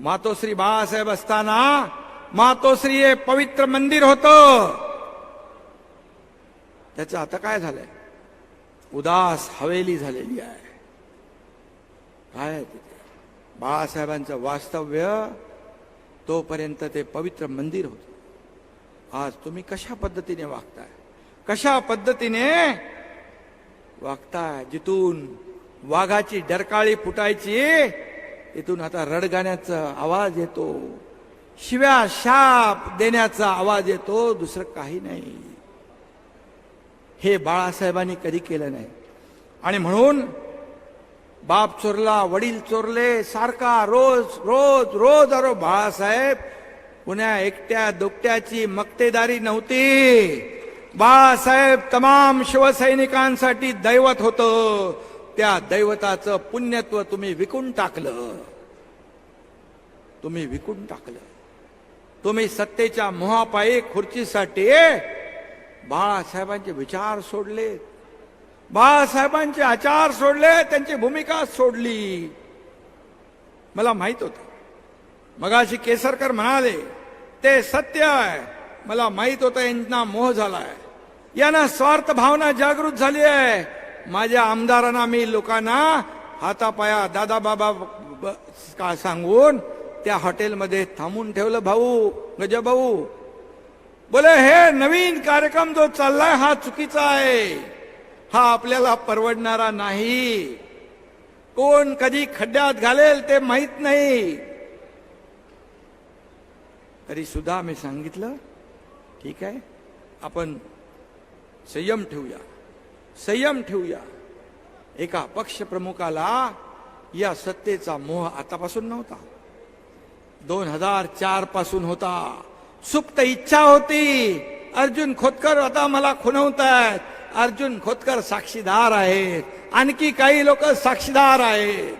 मातोश्री बाळासाहेब असताना मातोश्री हे पवित्र मंदिर होत. त्याचं आता काय झालंय? उदास हवेली झालेली आहे. काय तिथे? बाळासाहेबांचं वास्तव्य तोपर्यंत ते पवित्र मंदिर होत. आज तुम्ही कशा पद्धतीने वागताय? कशा पद्धतीने वागताय? जिथून वाघाची डरकाळी फुटायची तिथून आता रडगाण्याचा आवाज येतो. शिव्या शाप देण्याचा आवाज येतो दुसरं काही नाही. हे बाळासाहेबांनी कधी केलं नाही. आणि म्हणून बाप चोरला वडील चोरले सारखा रोज रोज रोज अरो बाळासाहेब पुण्या एकट्या दुकट्याची मक्तेदारी नव्हती. बाळासाहेब तमाम शिवसैनिकांसाठी दैवत होतं. त्या दैवताचं पुण्यत्व तुम्ही विकून टाकलं. तुम्ही विकून टाकलं. तुम्ही सत्तेच्या मोहापायी खुर्चीसाठी बाळासाहेबांचे विचार सोडले. बाळासाहेबांचे आचार सोडले त्यांची भूमिका सोडली. मला माहीत होत. मगाशी केसरकर म्हणाले ते सत्य आहे. मला माहीत होतं यांना मोह झालाय. यांना स्वार्थ भावना जागृत झाली आहे. माझ्या आमदारांना मी लोकांना हातापाया दादा बाबा का सांगून त्या हॉटेलमध्ये थांबून ठेवलं भाऊ गज भाऊ बोले हे नवीन कार्यक्रम जो चाललाय हा चुकीचा आहे. हा आपल्याला परवडणारा नाही. कोण कधी खड्ड्यात घालेल ते माहीत नाही. तरी सुद्धा मी सांगितलं ठीक आहे आपण संयम ठेवूया. संयम ठेवूया. एका पक्षप्रमुखाला या सत्तेचा मोह आतापासून नव्हता. दोन हजार चारपासून होता. सुप्त इच्छा होती. अर्जुन खोतकर आता मला खुणवतायत. अर्जुन खोतकर साक्षीदार आहेत. आणखी काही लोक साक्षीदार आहेत.